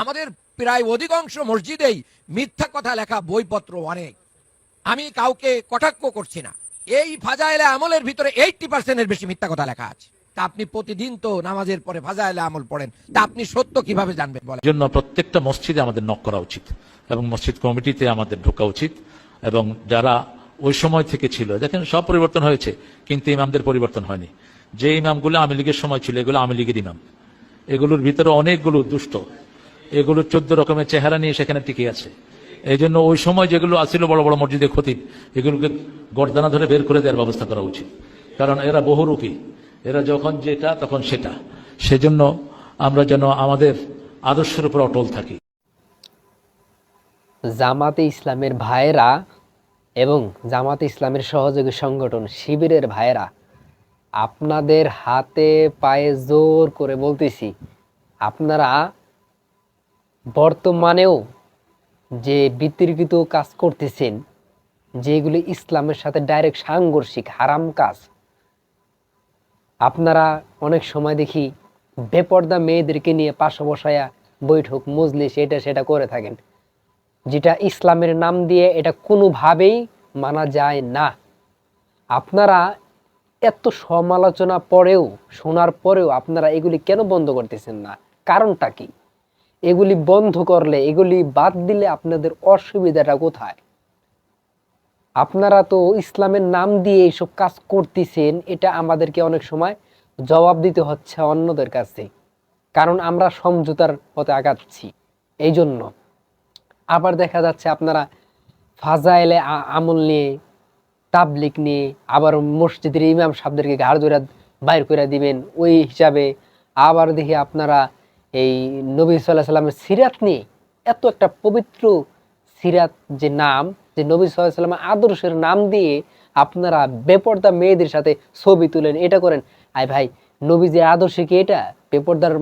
আমাদের প্রায় অধিকাংশ মসজিদেই মিথ্যা কথা লেখা বইপত্র অনেক। আমি কাউকে কটাক্ষ করছি না। এই ফাজাইলে আমলের ভিতরে এইটটি পার্সেন্টের বেশি মিথ্যা কথা লেখা আছে। তা আপনি প্রতিদিন তো নামাজের পরে ফাজাইলে আমল পড়েন। তা আপনি সত্য কীভাবে জানবেন বলেন? জন্য প্রত্যেকটা মসজিদে আমাদের নক করা উচিত এবং মসজিদ কমিটিতে আমাদের ঢোকা উচিত এবং যারা ওই সময় থেকে ছিল, দেখেন সব পরিবর্তন হয়েছে, কিন্তু ইমামদের পরিবর্তন হয়নি। যে ইমামগুলো আওয়ামী লীগের সময় ছিল, এগুলো আওয়ামী লীগের ইমাম। এগুলোর ভিতরে অনেকগুলো দুষ্ট। এগুলো চোদ্দ রকমের চেহারা নিয়ে সেখানে টিকে আছে। এই জন্য ওই সময় যেগুলো আছিল বড় বড় মসজিদে খতিব, এগুলোকে গর্দানা ধরে বের করে দেওয়ার ব্যবস্থা করা উচিত। কারণ এরা বহুরূপী এরা যখন যেটা, তখন সেটা। সেজন্য আমরা যেন আমাদের আদর্শের উপর অটল থাকি। জামাতে ইসলামের ভাইয়েরা এবং জামাতে ইসলামের সহযোগী সংগঠন শিবিরের ভাইয়েরা, আপনাদের হাতে পায়ে জোর করে বলতেছি, আপনারা বর্তমানেও যে বিতর্কিত কাজ করতেছেন, যেগুলি ইসলামের সাথে ডাইরেক্ট সাংঘর্ষিক, হারাম কাজ, আপনারা অনেক সময় দেখি বেপর্দা মেয়েদেরকে নিয়ে পাশে বসায়া বৈঠক, মজলিস, এটা সেটা করে থাকেন। যেটা ইসলামের নাম দিয়ে এটা কোনোভাবেই মানা যায় না। আপনারা এত সমালোচনা পরেও, শোনার পরেও আপনারা এগুলি কেন বন্ধ করতেছেন না? কারণটা কি? এগুলি বন্ধ করলে, এগুলি বাদ দিলে আপনাদের অসুবিধাটা কোথায়? আপনারা তো ইসলামের নাম দিয়ে এইসব কাজ করতেছেন, এটা আমাদেরকে অনেক সময় জবাব দিতে হচ্ছে অন্যদের কাছে। কারণ আমরা সমঝোতার পথে আগাচ্ছি এই জন্য আবার দেখা যাচ্ছে আপনারা ফাজাইলে আমল নিয়ে তাবলিক নিয়ে, আবার মসজিদের ইমাম সাহেবদেরকে ঘাড় ধরে বাইর করে দিবেন, ওই হিসাবে আবার দেখি আপনারা এই নবী সাল্লাহ সাল্লামের সিরাত নিয়ে এত একটা পবিত্র সিরাত যে নাম, যে নবী সাল্লামের আদর্শের নাম দিয়ে আপনারা বেপর্দা মেয়েদের সাথে ছবি তুলেন, এটা করেন। আয় ভাই, নবী যে আদর্শ কি এটা? বেপর্দার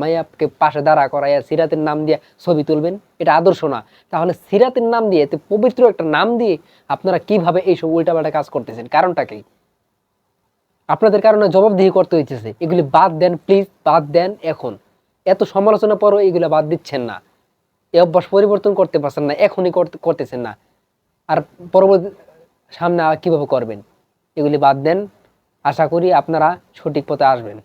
মায়াকে পাশে দাঁড়া করাইয়া সিরাতের নাম দিয়ে ছবি তুলবেন? এটা আদর্শ না। তাহলে সিরাতের নাম দিয়ে, এত পবিত্র একটা নাম দিয়ে আপনারা কীভাবে এইসব উল্টাপাল্টা কাজ করতেছেন? কারণটা কি? আপনাদের কারণে জবাবদিহি করতে হইতেছে। এগুলি বাদ দেন প্লিজ বাদ দেন এখন। এত সমালোচনা পরও এগুলো বাদ দিচ্ছেন না। এ অভ্যাস পরিবর্তন করতে পারছেন না, এখনই করতে, করতেছেন না। আর পরবর্তী সামনে কীভাবে করবেন? এগুলি বাদ দেন। আশা করি আপনারা সঠিক পথে আসবেন।